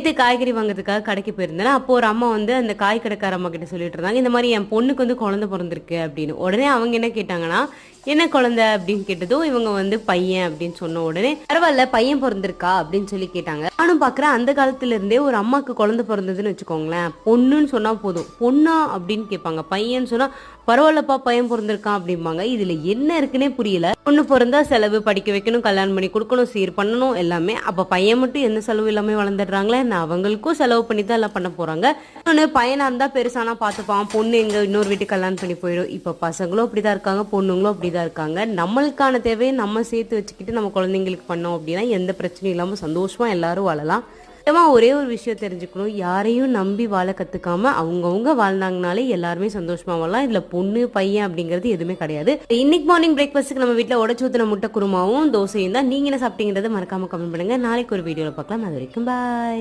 நேற்று காய்கறி வாங்குறதுக்காக கடைக்கு போயிருந்தேன். அப்போ ஒரு அம்மா வந்து அந்த காய் கடைக்கார அம்மா கிட்ட சொல்லிட்டு இருந்தாங்க இந்த மாதிரி என் பொண்ணுக்கு வந்து குழந்தை பிறந்திருக்கு அப்படின்னு. உடனே அவங்க என்ன கேட்டாங்கன்னா என்ன குழந்தை அப்படின்னு கேட்டதும் இவங்க வந்து பையன் அப்படின்னு சொன்ன உடனே பரவாயில்ல பையன் பிறந்திருக்கா? அப்படின்னு சொல்லி கேட்டாங்க. நானும் பாக்குறேன் அந்த காலத்துல இருந்தே ஒரு அம்மாக்கு குழந்தை பிறந்ததுன்னு வச்சுக்கோங்களேன் பொண்ணுன்னு சொன்னா போதும். பொண்ணா அப்படின்னு கேட்பாங்க. பையன் சொன்னா பரவாயில்லப்பா பையன் பிறந்திருக்கான் அப்படிம்பாங்க. இதுல என்ன இருக்குன்னே புரியல. பொண்ணு பிறந்தா செலவு படிக்க வைக்கணும் கல்யாணம் பண்ணி கொடுக்கணும் சீர் பண்ணணும் எல்லாமே. அப்ப பையன் மட்டும் எந்த செலவு இல்லாம வளர்ந்துடுறாங்களே? நான் அவங்களுக்கும் செலவு பண்ணி தான் எல்லாம் பண்ண போறாங்க. இன்னொன்னு பையனா இருந்தா பெருசானா பாத்துப்பான். பொண்ணு எங்க இன்னொரு வீட்டுக்கு கல்யாணம் பண்ணி போயிடும் இப்ப பசங்களும் அப்படிதான் இருக்காங்க பொண்ணுங்களும் தான் இருக்காங்க. நம்மளுக்கான தேவையை நம்ம சேர்த்து வச்சுக்கிட்டு நம்ம குழந்தைங்களுக்கு பண்ணோம் அப்படின்னா எந்த பிரச்சனையும் இல்லாம சந்தோஷமா எல்லாரும் வாழலாம். முக்கியமா ஒரே ஒரு விஷயம் தெரிஞ்சுக்கணும். யாரையும் நம்பி வாழ கத்துக்காம அவங்கவுங்க வாழ்ந்தாங்கனாலே எல்லாருமே சந்தோஷமா வாழலாம். இதுல பொண்ணு பையன் அப்படிங்கிறது எதுவுமே கிடையாது. இன்னைக்கு மார்னிங் பிரேக்ஃபாஸ்ட்டுக்கு நம்ம வீட்டில் உடச்சு ஊற்றின முட்டை குருமாவும் தோசையும் தான். நீங்க என்ன சாப்பிட்டீங்கிறத மறக்காம கமெண்ட் பண்ணுங்க. நாளைக்கு ஒரு வீடியோவில் பார்க்கலாம். அது வரைக்கும் பாய்